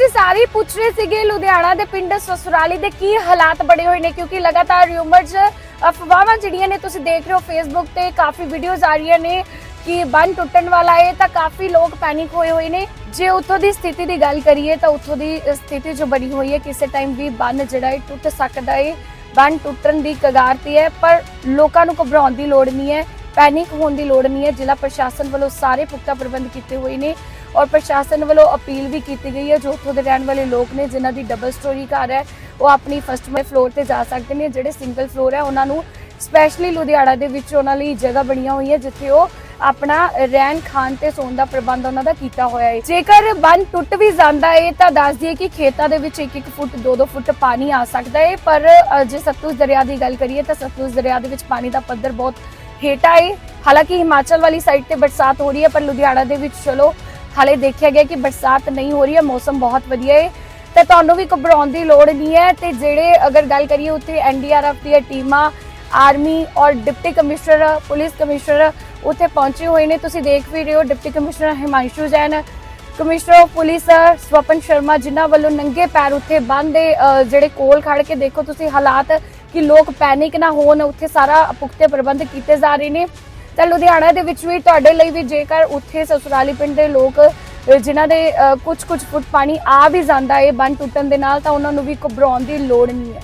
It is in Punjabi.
ਅਸੀਂ ਸਾਰੇ ਪੁੱਛ ਰਹੇ ਸੀਗੇ ਲੁਧਿਆਣਾ ਦੇ ਪਿੰਡ ਸਸੁਰਾਲੀ ਦੇ ਕੀ ਹਾਲਾਤ ਬਣੇ ਹੋਏ ਨੇ, ਕਿਉਂਕਿ ਲਗਾਤਾਰ ਰਿਊਮਰਸ ਅਫਵਾਹਾਂ ਜਿਹੜੀਆਂ ਨੇ ਤੁਸੀਂ ਦੇਖ ਰਹੇ ਹੋ ਫੇਸਬੁੱਕ ਤੇ ਕਾਫੀ ਵੀਡੀਓਜ਼ ਆ ਰਹੀਆਂ ਨੇ ਕਿ ਬੰਨ ਟੁੱਟਣ ਵਾਲਾ ਹੈ, ਤਾਂ ਕਾਫੀ ਲੋਕ ਪੈਨਿਕ ਹੋਏ ਹੋਏ ਨੇ। ਜੇ ਉੱਥੋਂ ਦੀ ਸਥਿਤੀ ਦੀ ਗੱਲ ਕਰੀਏ, ਤਾਂ ਉੱਥੋਂ ਦੀ ਸਥਿਤੀ ਜੋ ਬਣੀ ਹੋਈ ਹੈ, ਕਿਸੇ ਟਾਈਮ ਵੀ ਬੰਨ ਜਿਹੜਾ ਹੈ, ਟੁੱਟ ਸਕਦਾ ਹੈ। ਬੰਨ ਟੁੱਟਣ ਦੀ ਕਗਾਰ ਤੇ ਹੈ, ਪਰ ਲੋਕਾਂ ਨੂੰ ਘਬਰਾਉਣ ਦੀ ਲੋੜ ਨਹੀਂ ਹੈ। ਪੈਨਿਕ ਹੋਣ ਦੀ ਲੋੜ ਨਹੀਂ ਹੈ। ਜ਼ਿਲ੍ਹਾ ਪ੍ਰਸ਼ਾਸਨ ਵੱਲੋਂ ਸਾਰੇ ਪੁਖਤਾ ਪ੍ਰਬੰਧ ਕੀਤੇ ਹੋਏ ਨੇ ਔਰ ਪ੍ਰਸ਼ਾਸਨ ਵੱਲੋਂ ਅਪੀਲ ਵੀ ਕੀਤੀ ਗਈ ਹੈ ਜੋ ਉੱਥੋਂ ਦੇ ਰਹਿਣ ਵਾਲੇ ਲੋਕ ਨੇ, ਜਿਨ੍ਹਾਂ ਦੀ ਡਬਲ ਸਟੋਰੀ ਘਰ ਹੈ, ਉਹ ਆਪਣੀ ਫਸਟ ਫਲੋਰ ਤੇ ਜਾ ਸਕਦੇ ਨੇ। ਜਿਹੜੇ ਸਿੰਗਲ ਫਲੋਰ ਹੈ, ਉਹਨਾਂ ਨੂੰ ਸਪੈਸ਼ਲੀ ਲੁਧਿਆਣਾ ਦੇ ਵਿੱਚ ਉਹਨਾਂ ਲਈ ਜਗ੍ਹਾ ਬਣੀਆਂ ਹੋਈਆਂ, ਜਿੱਥੇ ਉਹ ਆਪਣਾ ਰਹਿਣ ਖਾਣ ਤੇ ਸੌਣ ਦਾ ਪ੍ਰਬੰਧ ਉਹਨਾਂ ਦਾ ਕੀਤਾ ਹੋਇਆ ਹੈ। ਜੇਕਰ ਬੰਨ ਟੁੱਟ ਵੀ ਜਾਂਦਾ ਹੈ ਤਾਂ ਦੱਸ ਦਈਏ ਕਿ ਖੇਤਾਂ ਦੇ ਵਿੱਚ 1-1 ਫੁੱਟ 2-2 ਫੁੱਟ ਪਾਣੀ ਆ ਸਕਦਾ ਹੈ ਪਰ ਜੇ ਸਤਲੁਜ ਦਰਿਆ ਦੀ ਗੱਲ ਕਰੀਏ, ਤਾਂ ਸਤਲੁਜ ਦਰਿਆ ਦੇ ਵਿੱਚ ਪਾਣੀ ਦਾ ਪੱਧਰ ਬਹੁਤ ਹੇਠਾਂ ਹੈ ਹਾਲਾਂਕਿ ਹਿਮਾਚਲ ਵਾਲੀ ਸਾਈਡ ਤੇ ਬਰਸਾਤ ਹੋ ਰਹੀ ਹੈ, ਪਰ ਲੁਧਿਆਣਾ ਦੇ ਵਿੱਚ ਚਲੋ, ਹਾਲੇ ਦੇਖਿਆ ਗਿਆ ਕਿ ਬਰਸਾਤ ਨਹੀਂ ਹੋ ਰਹੀ ਹੈ, ਮੌਸਮ ਬਹੁਤ ਵਧੀਆ ਹੈ। ਤੇ ਤੁਹਾਨੂੰ ਵੀ ਘਬਰਾਉਣ ਦੀ ਲੋੜ ਨਹੀਂ ਹੈ। ਤੇ ਜਿਹੜੇ ਅਗਰ ਗੱਲ ਕਰੀਏ ਉੱਥੇ ਐਨਡੀਆਰਐਫ ਦੀਆਂ ਟੀਮਾਂ, ਆਰਮੀ ਔਰ ਡਿਪਟੀ ਕਮਿਸ਼ਨਰ, ਪੁਲਿਸ ਕਮਿਸ਼ਨਰ ਉੱਥੇ ਪਹੁੰਚੇ ਹੋਏ ਨੇ। ਤੁਸੀਂ ਦੇਖ ਵੀ ਰਹੇ ਹੋ deputy commissioner Himanshu Jain. Commissioner of police Swapan Sharma ਜਿਨ੍ਹਾਂ ਵੱਲੋਂ ਨੰਗੇ ਪੈਰ ਉੱਥੇ ਬੰਦ ਦੇ ਜਿਹੜੇ ਕੋਲ ਖੜ ਕੇ ਦੇਖੋ ਤੁਸੀਂ ਹਾਲਾਤ ਕਿ ਲੋਕ ਪੈਨਿਕ ਨਾ ਹੋਣ ਉੱਥੇ ਸਾਰਾ ਪੁਖਤੇ ਪ੍ਰਬੰਧ ਕੀਤੇ ਜਾ ਰਹੇ ਨੇ। ਤਾਂ ਲੁਧਿਆਣਾ ਦੇ ਵਿੱਚ ਵੀ ਤੁਹਾਡੇ ਲਈ ਵੀ ਜੇਕਰ ਉੱਥੇ ਸਸੁਰਾਲੀ ਪਿੰਡ ਦੇ ਲੋਕ ਅ, ਜਿਨ੍ਹਾਂ ਦੇ ਕੁਝ ਕੁਝ ਫੁੱਟ ਪਾਣੀ ਆ ਵੀ ਜਾਂਦਾ ਹੈ ਬੰਨ ਟੁੱਟਣ ਦੇ ਨਾਲ ਤਾਂ ਉਹਨਾਂ ਨੂੰ ਵੀ ਘਬਰਾਉਣ ਦੀ ਲੋੜ ਨਹੀਂ ਹੈ।